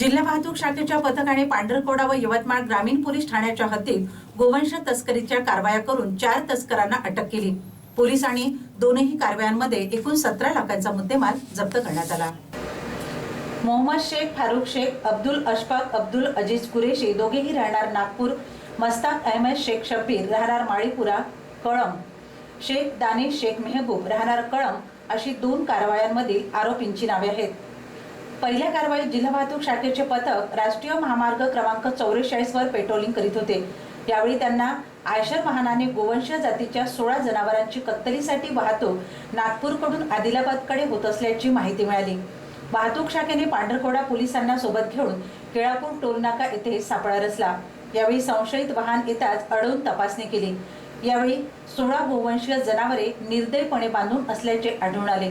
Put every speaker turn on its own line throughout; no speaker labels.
जिल्हा वाहतूक शाखेच्या पथकाने पांढरकोडा व यवतमाळ ग्रामीण पोलीस ठाण्याच्या हद्दीत गोवंश तस्करीच्या कारवाया करून चार तस्करांना अटक केली. पोलिसांनी दोनही कारवायांमध्ये एकूण सतरा लाखांचा मुद्देमाल जप्त करण्यात आला. मोहम्मद शेख फारुख शेख अब्दुल अशफाक अब्दुल अजीज कुरेशी दोघेही राहणार नागपूर मस्ताक अहमद शेख शब्बीर राहणार माळीपुरा कळम शेख दानिश शेख मेहबूब राहणार कळम अशी दोन कारवायांमधील आरोपींची नावे आहेत. पहिल्या कारवाईत जिल्हा वाहतूक शाखेचे पथक राष्ट्रीय महामार्ग क्रमांक चौवेचाळीस वर पेट्रोलिंग करीत होते. यावेळी त्यांना आयशर वाहनाने गोवंश जातीच्या सोळा जनावरांची कत्तलीसाठी वाहतूक नागपूरकडून आदिलाबादकडे होत असल्याची माहिती मिळाली. वाहतूक शाखेने पांढरकोडा पोलिसांना सोबत घेऊन केळापूर टोलनाका येथे सापळा रचला. यावेळी संशयित वाहन येताच अडवून तपासणी केली. यावेळी सोळा गोवंशीय जनावरे निर्दयपणे बांधून असल्याचे आढळून आले.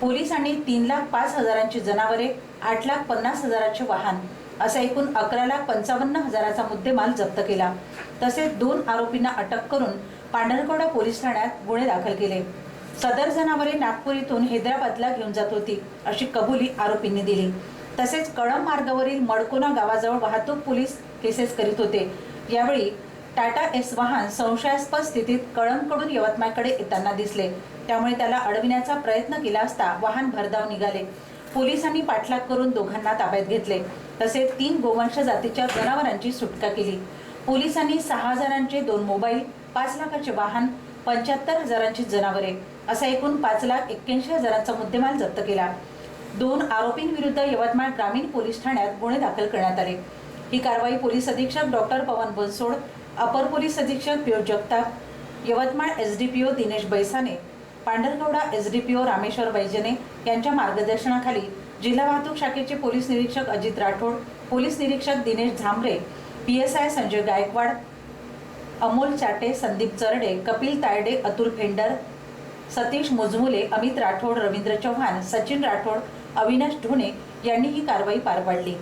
पोलिसांनी तीन लाख पाच हजारांची जनावरे आठ लाख पन्नास हजाराचे वाहन असा एकूण अकरा लाख पंचावन्न हजाराचा मुद्देमाल जप्त केला. तसेच दोन आरोपींना अटक करून पांढरकवडा पोलीस ठाण्यात गुन्हे दाखल केले. सदर जनावरे नागपूर इथून हैदराबादला घेऊन जात होती अशी कबुली आरोपींनी दिली. तसेच कळंब मार्गावरील मडकोना गावाजवळ वाहतूक पोलीस केसेस करीत होते. यावेळी टाटा एस वाहन संशयास्पद स्थितीत कळंबकडून यवतमाळकडे येताना दिसले. त्यामुळे त्याला अडविण्याचा प्रयत्न केला असता वाहन भरधाव निघाले. पोलिसांनी पाठलाग करून दोघांना ताब्यात घेतले. तसेच तीन गोवंश जातीच्या जनावरांची सुटका केली. पोलिसांनी सहा हजारांचे दोन मोबाईल पाच लाखाचे वाहन पंच्याहत्तर हजारांची जनावरे असा एकूण पाच लाख एक्क्याऐंशी हजारांचा मुद्देमाल जप्त केला. दोन आरोपींविरुद्ध यवतमाळ ग्रामीण पोलीस ठाण्यात गुन्हे दाखल करण्यात आले. ही कारवाई पोलीस अधीक्षक डॉक्टर पवन बनसोड अपर पोलीस अधीक्षक Piow Jagtap Yavatmal S D P O Dinesh Baisane Pandhargauda ओ रामेश्वर वैजने यांच्या मार्गदर्शनाखाली जिल्हा वाहतूक शाखेचे पोलीस निरीक्षक अजित राठोड पोलीस निरीक्षक Dinesh Zambare P S I Sanjay Gaikwad Amol Chate Sandeep Charde Kapil Tayde Atul Fender Satish Mujmule Amit Rathod Ravindra Chavan Sachin Rathod Avinash Dhone यांनी ही कारवाई पार पाडली.